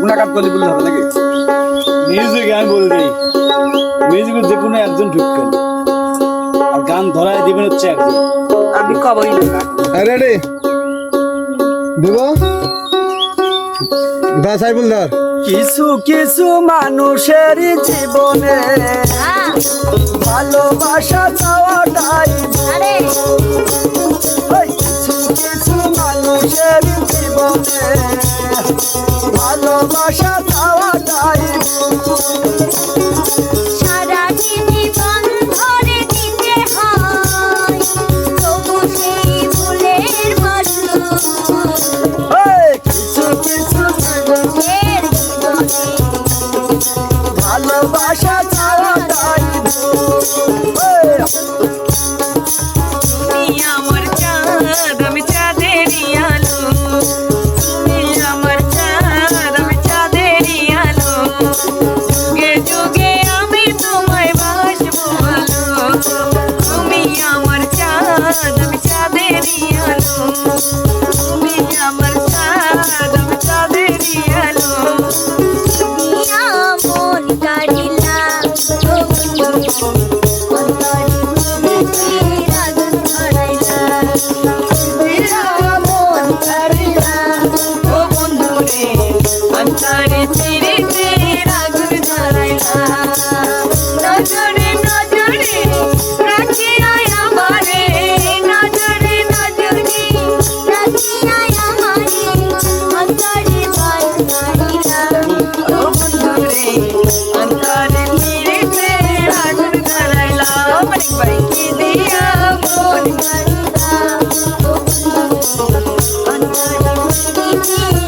গুণাকার করলে বললে হবে নাকি? মিউজিক আমি দিই। মিউজিকের যে কোনো একজন ঢুকবেন। আর গান ধরায় দিবেন হচ্ছে একজন। আমি কবই আরে রে বল কিছু কিছু মানুষের জীবনে হ্যাঁ। ভালোবাসা চাওয়াটাই Música Thank you.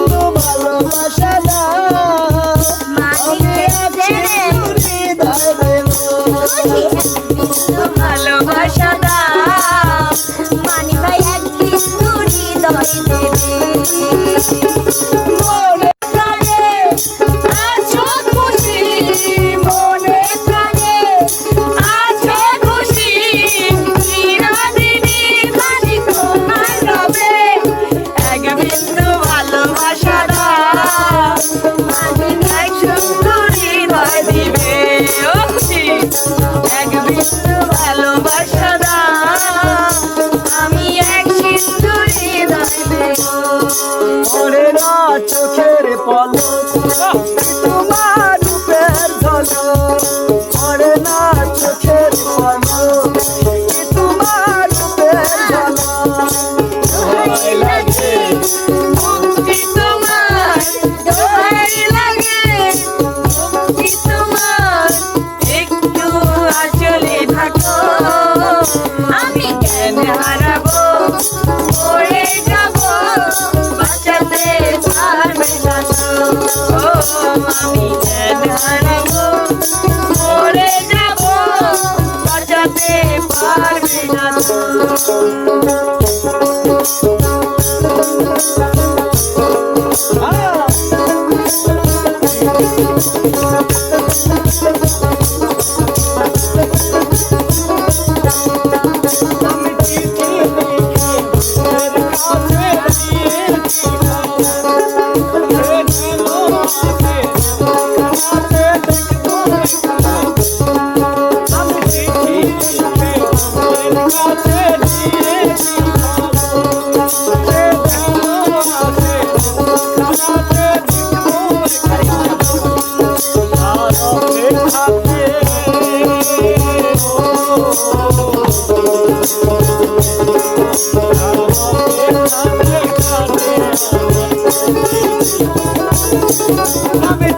আমার সাদা এক সুন্দরী হৃদয় দিবে। এক বিন্দু ভালোবাসা দাও আমি চোখের পলক। আমি জানাব মরে যাব বাঁচাতে পারবে না আমি